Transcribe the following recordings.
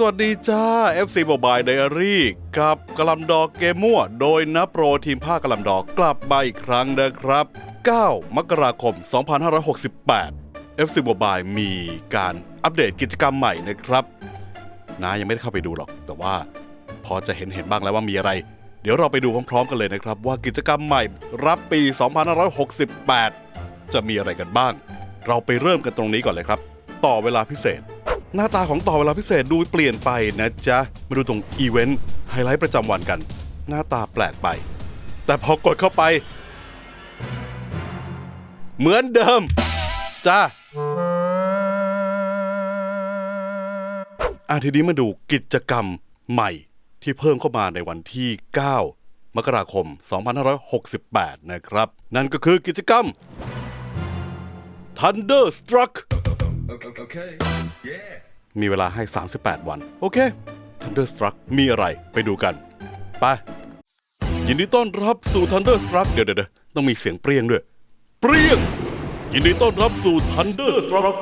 สวัสดีจ้า FC Mobile Diary กับกลัมดอกเกมมั่ว โดยนับโปรทีมภาคกลัมดอกกลับมาอีกครั้งนะครับ 9 มกราคม 2568 FC Mobile มีการอัปเดตกิจกรรมใหม่นะครับนายังไม่ได้เข้าไปดูหรอก แต่ว่าพอจะเห็นเห็นบ้างแล้วว่ามีอะไร เดี๋ยวเราไปดูพร้อมๆ กันเลยนะครับ ว่ากิจกรรมใหม่รับปี 2568 จะมีอะไรกันบ้าง เราไปเริ่มกันตรงนี้ก่อนเลยครับ ต่อเวลาพิเศษ หน้าตาของต่อเวลาพิเศษดูเปลี่ยนไปนะจ๊ะ มาดูตรงอีเวนต์ไฮไลท์ประจำวันกัน หน้าตาแปลกไป แต่พอกดเข้าไป เหมือนเดิม จ้าอะทีนี้มาดูกิจกรรมใหม่ที่เพิ่มเข้ามาในวันที่ 9 มกราคม 2568 นะครับ นั่นก็คือกิจกรรม Thunderstruck Okay. Yeah. มีเวลาให้ 38 วัน โอเค Thunderstruck มีอะไรไปดูกัน ไป ยินดีต้อนรับสู่ Thunderstruck เดี๋ยวเดี๋ยวเดี๋ยวต้องมีเสียงเปรี้ยงด้วย เปรี้ยง ยินดีต้อนรับสู่ Thunderstruck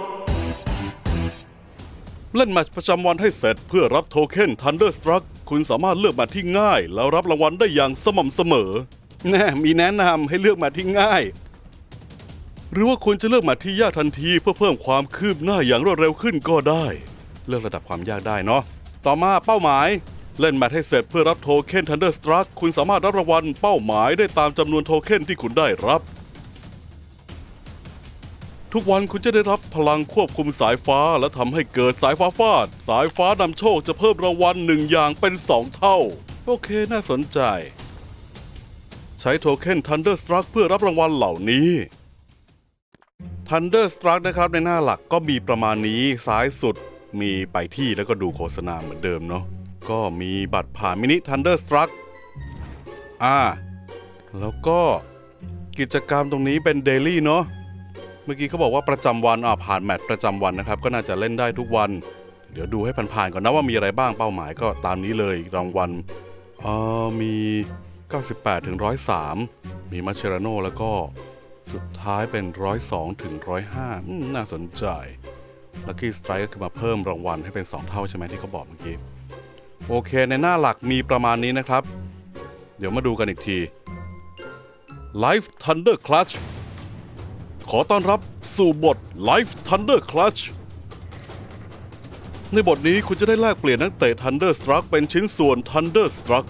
เล่นแมตช์ประจำวันให้เสร็จเพื่อรับโทเค็น Thunderstruck คุณสามารถเลือกแมตช์ที่ง่าย แล้วรับรางวัลได้อย่างสม่ำเสมอ แน่ มีแนะนำให้เลือกแมตช์ที่ง่าย หรือว่าคุณจะเลือกแมตช์ที่ยากทันทีเพื่อเพิ่มความคืบหน้าอย่างรวดเร็วขึ้นก็ได้ เลือกระดับความยากได้เนาะต่อมาเป้าหมาย เล่นแมตช์ให้เสร็จเพื่อรับโทเค็น Thunderstruck คุณสามารถรับรางวัลเป้าหมายได้ตามจำนวนโทเค็นที่คุณได้รับ ทุกวันคุณจะได้รับพลังควบคุมสายฟ้าและทำให้เกิดสายฟ้าฟาด สายฟ้านำโชคจะเพิ่มรางวัลหนึ่งอย่างเป็นสองเท่า โอเคน่าสนใจ ใช้โทเค็น Thunderstruck เพื่อรับรางวัลเหล่านี้ Thunderstruck นะครับในหน้าหลักก็มีประมาณนี้ซ้ายสุดมีไปที่แล้วก็ดูโฆษณาเหมือนเดิมเนาะก็มีบัตรผ่านมินิ Thunderstruck อ่า แล้วก็กิจกรรมตรงนี้เป็นเดลี่เนาะเมื่อกี้เขาบอกว่าประจำวันอ่าผ่านแมตช์ประจำวันนะครับ ก็น่าจะเล่นได้ทุกวัน เดี๋ยวดูให้ผ่านๆก่อนนะว่ามีอะไรบ้างเป้าหมายก็ตามนี้เลยรางวัลอ่อมี 98ถึง103 มีมาเชราโนแล้วก็ สุดท้ายเป็น 102 ถึง 105 น่าสนใจ Lucky Strike ก็คือมาเพิ่มรางวัลให้เป็น 2 เท่าใช่ไหมที่เขาบอกเมื่อกี้ โอเคในหน้าหลักมีประมาณนี้นะครับ เดี๋ยวมาดูกันอีกที Life Thunder Clutch ขอต้อนรับสู่บท Life Thunder Clutch ในบทนี้คุณจะได้แลกเปลี่ยนนักเตะ Thunderstruck เป็นชิ้นส่วน Thunderstruck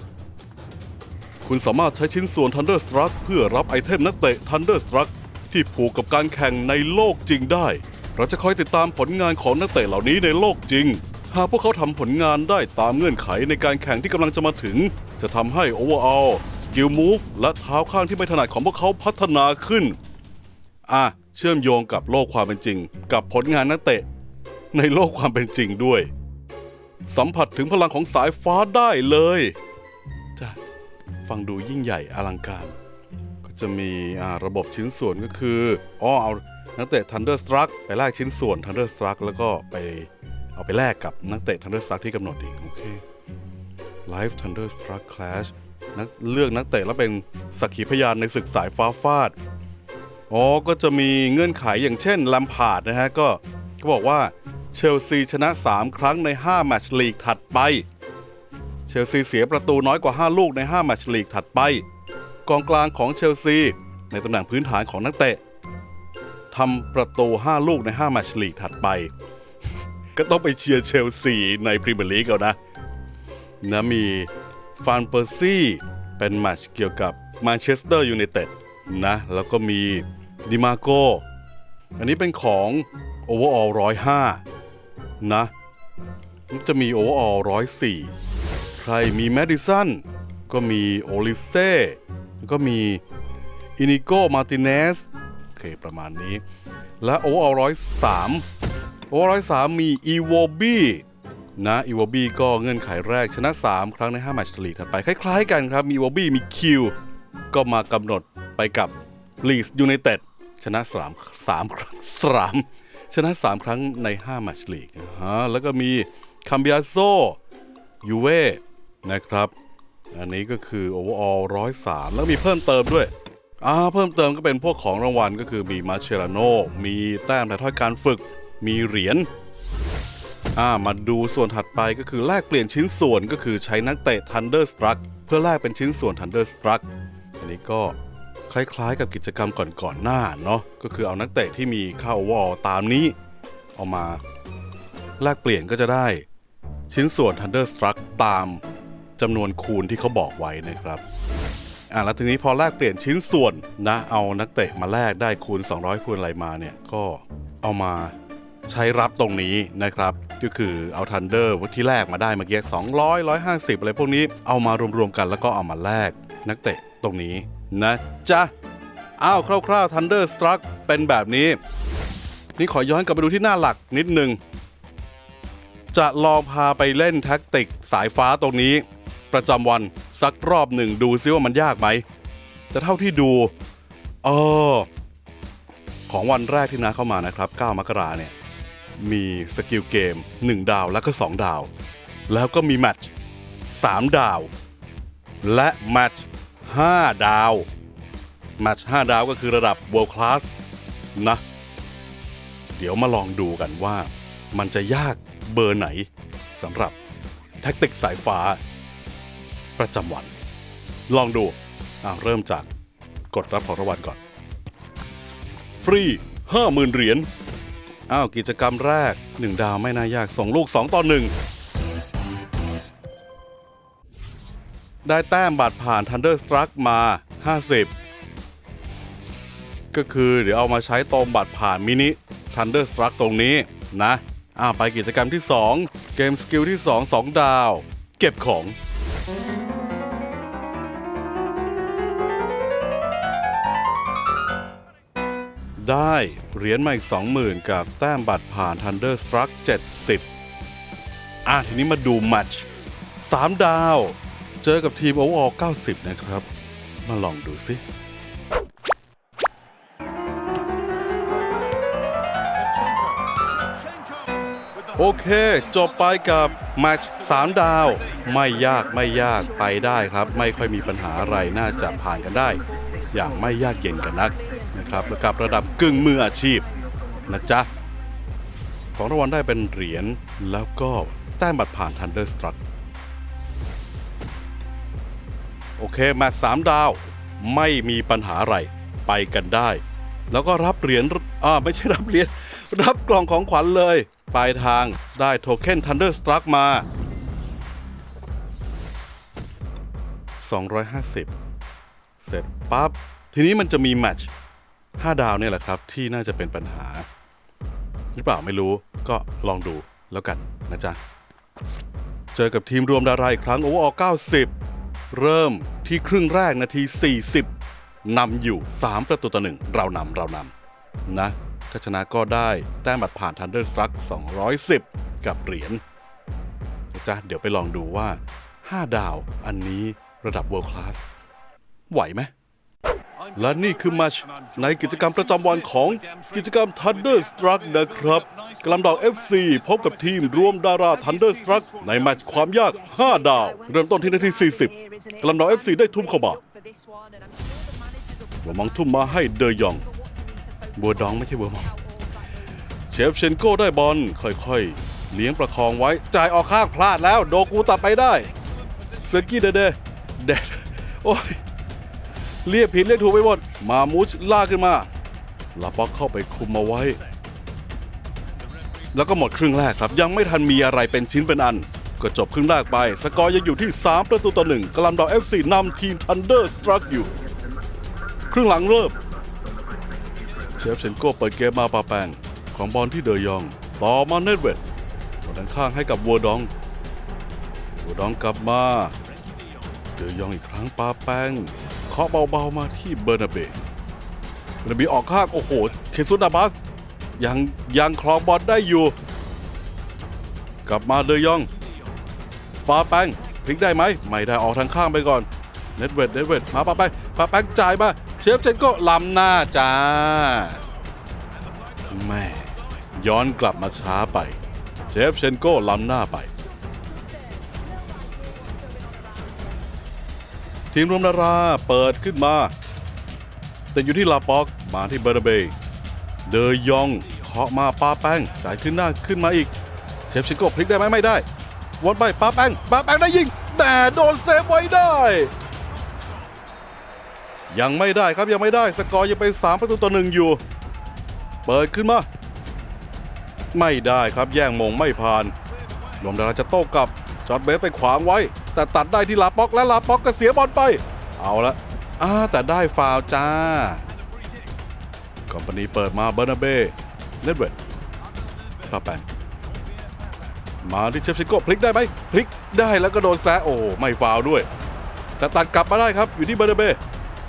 คุณสามารถใช้ชิ้นส่วน Thunderstruck เพื่อรับไอเทมนักเตะ Thunderstruck ที่ผูกกับการแข่งในโลกจริงได้ เราจะคอยติดตามผลงานของนักเตะเหล่านี้ในโลกจริง หากพวกเขาทำผลงานได้ตามเงื่อนไขในการแข่งที่กำลังจะมาถึง จะทำให้ Overall Skill Move และเท้าข้างที่ไม่ถนัดของพวกเขาพัฒนาขึ้น อะ เชื่อมโยงกับโลกความเป็นจริง กับผลงานนักเตะ ในโลกความเป็นจริงด้วย สัมผัสถึงพลังของสายฟ้าได้เลย ฟังดูยิ่งใหญ่อลังการ ก็จะมีอ่าระบบชิ้นส่วนก็คืออ๋อเอานักเตะ Thunderstruck ไปแลกชิ้นส่วน Thunderstruck แล้วก็ไปเอาไปแลกกับนักเตะ Thunderstruck ที่กำหนดอีก โอเค Live Thunderstruck Clash นักเลือกนักเตะแล้วเป็นสักขีพยานในศึกสายฟ้าฟาด อ๋อ ก็จะมีเงื่อนไขอย่างเช่นแลมพาดนะฮะ ก็ก็บอกว่าเชลซีชนะ 3 ครั้งใน 5 แมตช์ลีกถัดไป เชลซีเสียประตูน้อยกว่า 5 ลูกใน 5 แมตช์ลีกถัดไป กองกลางของเชลซี ในตำแหน่งพื้นฐานของนักเตะทำประตู 5 ลูกใน 5 แมตช์ลีกถัดไป ก็ต้องไปเชียร์เชลซีในพรีเมียร์ลีกเอานะนะมีฟานเปอร์ซี่เป็นแมตช์เกี่ยวกับแมนเชสเตอร์ยูไนเต็ดนะ แล้วก็มีดิมาโกอันนี้เป็นของ Overall 105นะ จะมี Overall 104ใครมีแมดิสันก็มีโอลิเซ่ก็มีอินิโกมาติเนสโอเคประมาณนี้ และ Overall 103 Overall 103มีอีโวบีนะอีโวบีก็เงื่อนไขแรกชนะ 3 ครั้งใน 5 แมตช์ลีกถัดไป คล้ายๆกันครับ มีอีโวบีมีคิวก็มากำหนดไปกับลีสยูไนเต็ดชนะ 3 3 ครั้ง3ชนะ 3 ครั้งใน 5 แมตช์ลีกฮะแล้วก็มีคัมเบียโซยูเว่ นะครับ อันนี้ก็คือ overall 103 แล้วมีเพิ่มเติมด้วยอ่าเพิ่มเติมก็เป็นพวกของรางวัลก็คือมีมาเชราโนมีแต้มถ่ายทอดการฝึก มีเหรียญอ่ามาดูส่วนถัดไปก็คือแลกเปลี่ยนชิ้นส่วนก็คือใช้นักเตะ Thunderstruck เพื่อแลกเป็นชิ้นส่วน Thunderstruck อันนี้ก็คล้ายๆกับกิจกรรมก่อนๆหน้าเนาะก็คือเอานักเตะที่มีเข้าวอลตามนี้ เอามาแลกเปลี่ยนก็จะได้ชิ้นส่วน Thunderstruck ตาม จำนวนคูณที่เขาบอกไว้นะครับอ่าแล้วทีนี้พอแลกเปลี่ยนชิ้นส่วนนะเอานักเตะมาแลกได้คูณ 200 คูณอะไรมาเนี่ยก็เอามาใช้รับตรงนี้นะครับ ก็คือเอาทันเดอร์ที่แลกมาได้เมื่อกี้200 150 อะไรพวกนี้เอามารวมๆกันแล้วก็เอามาแลกนักเตะตรงนี้นะจ๊ะอ้าวคร่าวๆ Thunder Struck เป็นแบบนี้ นี่ขอย้อนกลับไปดูที่หน้าหลักนิดนึง จะลองพาไปเล่นแท็กติกสายฟ้าตรงนี้ ประจำวันสักรอบหนึ่งดูซิว่ามันยากไหม แต่เท่าที่ดูเออของวันแรกที่น้าเข้ามานะครับ 9 มกราเนี่ย มีสกิลเกม 1 ดาวแล้วก็ 2 ดาว แล้วก็มีแมตช์3ดาว และแมตช์5ดาว แมตช์5ดาวก็คือระดับ World Class นะ เดี๋ยวมาลองดูกันว่ามันจะยากเบอร์ไหนสำหรับแท็กติกสายฟ้า ประจำวัน ลองดูอ้าเริ่มจากกดรับของรางวัลก่อน ฟรี 50,000 เหรียญอ้าวกิจกรรมแรก 1 ดาวไม่น่ายากส่งลูก 2 ต่อ 1 ได้แต้มบัตรผ่าน Thunderstruck มา 50 ก็คือเดี๋ยวเอามาใช้ตรงบัตรผ่านมินิ Thunderstruck ตรงนี้นะอ้าวไปกิจกรรมที่ 2 เกมสกิลที่ 2 2 ดาว เก็บของ ได้เหรียญมาอีก 20,000 กับแต้มบัตรผ่าน Thunderstruck 70 อะทีนี้มาดูแมตช์3ดาว เจอกับทีมโอเวอร์90 นะครับ มาลองดูสิโอเค จบไปกับแมตช์3ดาว ไม่ยากไม่ยากไปได้ครับ ไม่ค่อยมีปัญหาอะไรน่าจะผ่านกันได้ อย่างไม่ยากเย็นกันนัก นะครับและกับระดับกึ่งมืออาชีพนะจ๊ะ ของรางวัลได้เป็นเหรียญแล้วก็แต้มบัตรผ่าน Thunderstruck โอเคแมตช์3ดาวไม่มีปัญหาอะไรไปกันได้ แล้วก็รับเหรียญอ่าไม่ใช่รับเหรียญรับกล่องของขวัญเลย ปลายทางได้โทเค็น Thunderstruck มา 250 เสร็จปั๊บทีนี้มันจะมีแมตช์ 5 ดาวเนี่ยแหละครับ ที่น่าจะเป็นปัญหา หรือเปล่าไม่รู้ก็ลองดูแล้วกันนะจ๊ะ เจอกับทีมรวมดาราอีกครั้งโอเวอร์90 เริ่มที่ครึ่งแรกนาที 40นำอยู่ 3 ประตูต่อหนึ่งเรานำเรานำนะถ้าชนะก็ได้แต้มบัตรผ่าน Thunderstruck 210 กับเหรียญนะจ๊ะเดี๋ยวไปลองดูว่า 5 ดาวอันนี้ระดับ World Class ไหวไหม และนี่คือมตช์ในกิจกรรมประจำวันของกิจกรรม Thunderstruck นะครับกลัมดาว FC พบกับทีมรวมดารา Thunderstruck ในแมตช์ความยาก 5 ดาว เริ่มต้นที่นาที 40 กลัมดาว FC ได้ทุ่มเข้ามาบัวมองทุ่มมาให้เดยอง บัวดองไม่ใช่บัวมอง เชฟเชนโก้ได้บอลค่อยๆ เลี้ยงประคองไว้ จ่ายออกข้างพลาดแล้ว โดกูตัดไปได้ เซอร์กี้เดเดเดดโอ้ย เรียกผิดเรียกถูกไปหมดมามูชลากขึ้นมาลาป็อกเข้าไปคุมมาไว้ แล้วก็หมดครึ่งแรกครับ ยังไม่ทันมีอะไรเป็นชิ้นเป็นอัน ก็จบครึ่งแรกไป สกอร์ยังอยู่ที่ 3 ประตูต่อหนึ่งกลัมดอก FC นำทีมทันเดอร์สตรักอยู่ ครึ่งหลังเริ่มเชฟเชนโก้เปิดเกมมาปาแปงของบอลที่เดยอง ต่อมาเนตเวดบอลด้านข้างให้กับวัวดอง วัวดองกลับมา เดยองอีกครั้งปาแปง เคาะเบาๆมาที่เบอร์นาเบเบอร์นาเบออกข้างโอ้โห เคซุนาบัสยังยังครองบอลได้อยู่ กลับมาเดยองปาแปงพลิกได้ไหมไม่ได้ออกทางข้างไปก่อนเน็ตเวดเน็ตเวดมาปาแปงปาแปงจ่ายมาเชฟเจนก็ล้ำหน้าจ้าแม่ย้อนกลับมาช้าไป เชฟเชนโก้ล้ำหน้าไป ทีมรวมดาราเปิดขึ้นมา แต่อยู่ที่ลาป็อกมาที่เบอร์นาเบย์เดยยองเคาะมาปาแป้งจ่ายขึ้นหน้าขึ้นมาอีก เชฟชิโก้พลิกได้ไหมไม่ได้วนไปปาแป้งปาแป้งได้ยิง แต่โดนเซฟไว้ได้ ยังไม่ได้ครับยังไม่ได้สกอร์ยังเป็น3ประตูต่อหนึ่งอยู่ เปิดขึ้นมา ไม่ได้ครับแย่งมงไม่ผ่านลมดาราจะโต้กลับจอดเบสไปขวางไว้ แต่ตัดได้ที่ลาป็อกและลาป็อกก็เสียบอลไป เอาละอ่าแต่ได้ฟาวจ้าคอมพานีเปิดมาเบอร์นาเบ้เนตเวดปาแปงมาที่เชฟชิโก้พลิกได้ไหมพลิกได้แล้วก็โดนแซะโอ้ไม่ฟาวด้วย แต่ตัดกลับมาได้ครับอยู่ที่เบอร์นาเบ้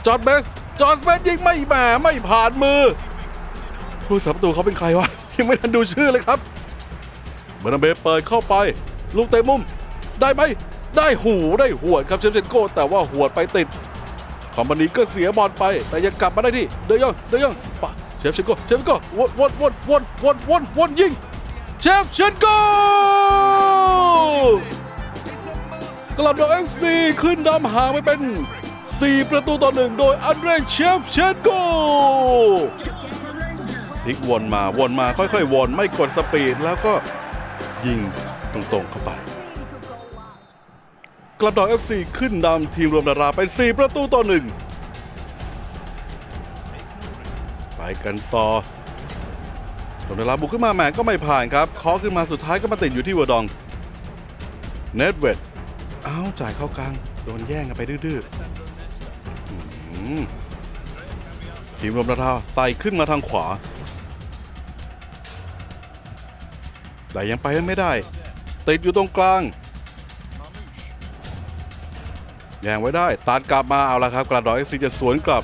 จอร์ดเบสจอร์ดเบสยิงไม่แหมไม่ผ่านมือผู้สาประตูเขาเป็นใครวะยังไม่ทันดูชื่อเลยครับเบอร์นาเบ้เปิดเข้าไป ลูกเตะมุม ได้ไหม ได้หูได้หวดครับเชฟเชนโก้แต่ว่าหวดไปติดคอมพานีก็เสียบอลไป แต่ยังกลับมาได้ที่เดยองเดยองปะเชฟเชนโก้เชฟเชนโก้วนวนวนวนวนวนวนยิงเชฟเชนโก้กลับดอกเอฟซีขึ้นนำห่างไปเป็น 4 ประตูต่อหนึ่งโดยอันเดรเชฟเชนโก้พลิกวนมาวนมาค่อยๆวนไม่กดสปีดแล้วก็ยิงตรงๆเข้าไป กลับดอก FC ขึ้นนำทีมรวมดาราเป็น 4 ประตูต่อหนึ่งไปกันต่อรวมดาราบุกขึ้นมาแหมก็ไม่ผ่านครับเคอขึ้นมาสุดท้ายก็มาติดอยู่ที่วัวดองเนตเวดอ้าวจ่ายเข้ากลางโดนแย่งกันไปดื้อๆอื้อหือทีมรวมดาราไต่ขึ้นมาทางขวา แต่ยังไปไม่ได้ ติดอยู่ตรงกลาง แย่งไว้ได้ตัดกลับมาเอาละครับ กระดอยซีจะสวนกลับ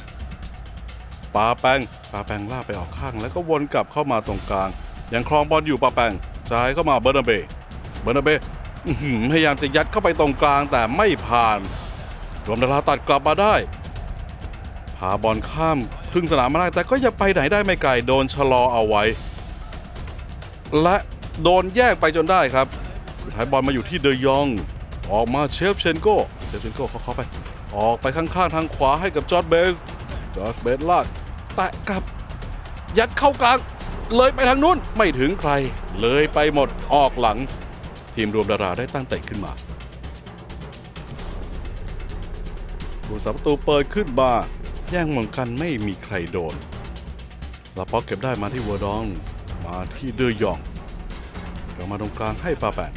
ปาแปงปาแปงลากไปออกข้าง แล้วก็วนกลับเข้ามาตรงกลาง ยังครองบอลอยู่ปาแปงจ่ายเข้ามาเบอร์นาเบเบอร์นาเบพยายามจะยัดเข้าไปตรงกลางแต่ไม่ผ่านรวมดาราตัดกลับมาได้พาบอลข้ามครึ่งสนามมาได้แต่ก็ยังไปไหนได้ไม่ไกลโดนชะลอเอาไว้ และโดนแยกไปจนได้ครับสุดท้ายบอลมาอยู่ที่เดยอง ออกมาเชฟเชนโก เชฟเชนโก้เขาเข้าไป ออกไปข้างๆทางขวาให้กับจอร์ดเบสจอร์ดเบสลากแตะกลับ ยัดเข้ากลาง เลยไปทางนู้นไม่ถึงใคร เลยไปหมดออกหลัง ทีมรวมดาราได้ตั้งเตะขึ้นมาผู้สาประตูเปิดขึ้นมาแย่งหมงกันไม่มีใครโดนลาป็อกเก็บได้มาที่วัวดอง มาที่เดยองกลับมาตรงกลางให้ปาแปน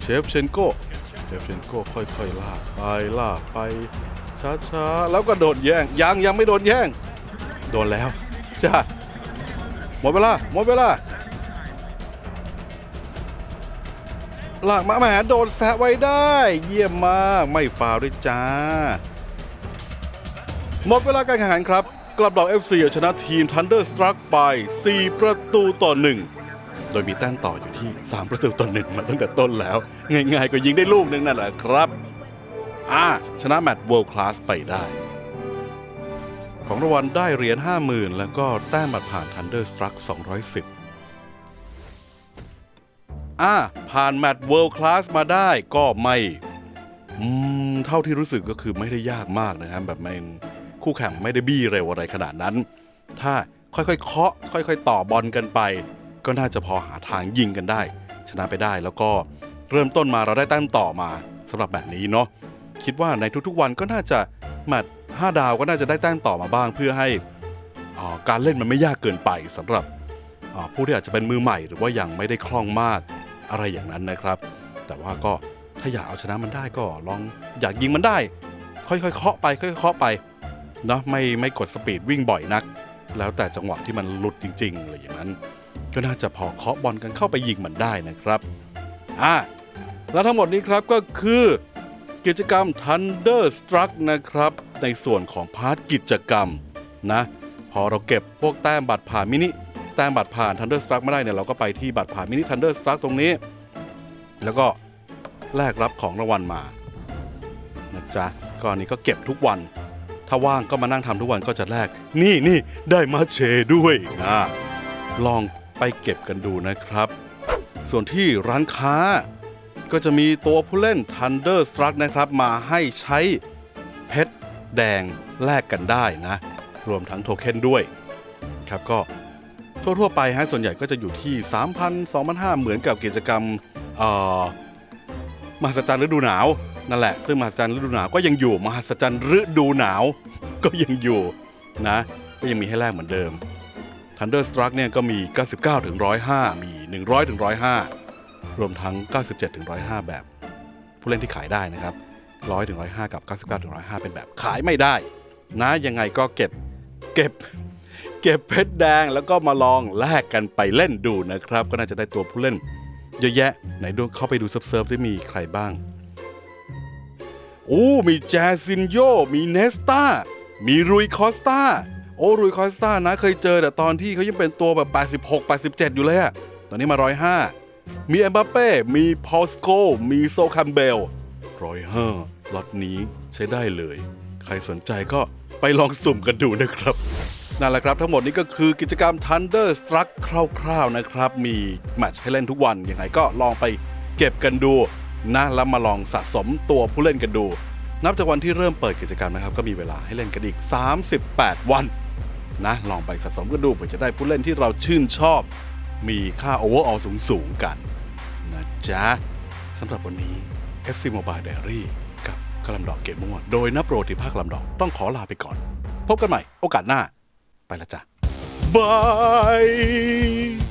เชฟเชนโก้ เชฟเชนโก้ค่อยๆลากไปลากไปช้าๆแล้วก็โดนแย่งยังยังไม่โดนแย่ง โดนแล้วจ้าหมดเวลาหมดเวลาลากมาแหมโดนแซะไว้ได้ เยี่ยมมากไม่ฟาวด้วยจ้า หมดเวลาการแข่งขันครับ กลับดอก FC เอาชนะทีม Thunderstruck ไป 4 ประตูต่อ 1 ดยมีแต้มต่ออยู่ที่ 3 ประตูต่อหนึ่งมาตั้งแต่ต้นแล้ว ง่ายๆก็ยิงได้ลูกหนึงนั่นแหละครับอ่าชนะแมตช์ World Class ไปได้ ของรางวัลได้เหรียญ50,000 แล้วก็แต้มบัตรผ่าน Thunderstruck 210อ่าผ่านแมตช์ World Class มาได้ก็ไม่อืมเท่าที่รู้สึกก็คือไม่ได้ยากมากนะครับแบบไม่คู่แข่งไม่ได้บี้เร็วอะไรขนาดนั้น ถ้าค่อยๆเคาะค่อย ๆ ต่อบอลกันไป ก็น่าจะพอหาทางยิงกันได้ ชนะไปได้แล้วก็เริ่มต้นมาเราได้แต้มต่อมาสำหรับแบบนี้เนาะคิดว่าในทุกๆวันก็น่าจะแมตช์5ดาวก็น่าจะได้แต้มต่อมาบ้างเพื่อให้อาการเล่นมันไม่ยากเกินไปสำหรับอ่าผู้ที่อาจจะเป็นมือใหม่ หรือว่ายังไม่ได้คล่องมากอะไรอย่างนั้นนะครับ แต่ว่าก็ถ้าอยากเอาชนะมันได้ก็ลองอยากยิงมันได้ ค่อยๆเคาะไปค่อยๆเคาะไปเนาะไม่ไม่กดสปีดวิ่งบ่อยนัก แล้วแต่จังหวะที่มันหลุดจริงๆอะไรอย่างนั้น ก็น่าจะพอเคาะบอลกันเข้าไปยิงมันได้นะครับอะแล้วทั้งหมดนี้ครับก็คือกิจกรรม Thunderstruck นะครับ ในส่วนของพาร์ทกิจกรรมนะพอเราเก็บพวกแต้มบัตรผ่านมินิแต้มบัตรผ่าน Thunderstruck มาได้เนี่ยเราก็ไปที่บัตรผ่านมินิ Thunderstruck ตรงนี้ แล้วก็แลกรับของรางวัลมานะจ๊ะก็อันนี้ก็เก็บทุกวัน ถ้าว่างก็มานั่งทำทุกวันก็จะแลกนี่นี่ได้มาเชด้วยนะลอง ไปเก็บกันดูนะครับ ส่วนที่ร้านค้า ก็จะมีตัวผู้เล่น Thunderstruck นะครับ มาให้ใช้เพชรแดงแลกกันได้นะ รวมทั้งโทเค็นด้วยครับก็ทั่วๆไปฮะส่วนใหญ่ก็จะอยู่ที่ 3,000 2,500 เหมือนกับกิจกรรมอ่อมหัศจรรย์ฤดูหนาวนั่นแหละ ซึ่งมหัศจรรย์ฤดูหนาวก็ยังอยู่มหัศจรรย์ฤดูหนาว ก็ยังอยู่นะ ก็ยังมีให้แลกเหมือนเดิม Thunderstruck เนี่ยก็มี 99ถึง105 มี 100ถึง105 รวมทั้ง 97ถึง105 แบบ ผู้เล่นที่ขายได้นะครับ 100ถึง105 กับ 99ถึง105 เป็นแบบขายไม่ได้ นะยังไงก็เก็บเก็บ เก็บเพชรแดงแล้วก็มาลองแลกกันไปเล่นดูนะครับ ก็น่าจะได้ตัวผู้เล่น เยอะแยะ ไหนดูเข้าไปดูเซิร์ฟๆที่มีใครบ้างโอ้มีแจซินโย มีเนสตามีรุยคอสตา โอ้รุยคอสตานะเคยเจอแต่ตอนที่เขายังเป็นตัวแบบ 86 87 อยู่เลยอะตอนนี้มา 105 มีเอ็มบัปเป้ มีพอลสโก มีโซคัมเบล105ล็อตนี้ใช้ได้เลย ใครสนใจก็ไปลองสุ่มกันดูนะครับ นั่นแหละครับทั้งหมดนี้ก็คือกิจกรรม Thunderstruck คร่าวๆนะครับ มีแมตช์ให้เล่นทุกวัน ยังไงก็ลองไปเก็บกันดูนะแล้วมาลองสะสมตัวผู้เล่นกันดู นับจากวันที่เริ่มเปิดกิจกรรมนะครับ ก็มีเวลาให้เล่นกันอีก 38 วัน นะลองไปสะสมกันดูเพื่อจะได้ผู้เล่นที่เราชื่นชอบ มีค่าโอเวอร์ออลสูงๆกัน นะจ๊ะสำหรับวันนี้ FC Mobile Diary กับกลำดอกเกตมั่วโดยนับโปรที่ภาคกลำดอกต้องขอลาไปก่อน พบกันใหม่โอกาสหน้า ไปละจ้ะบาย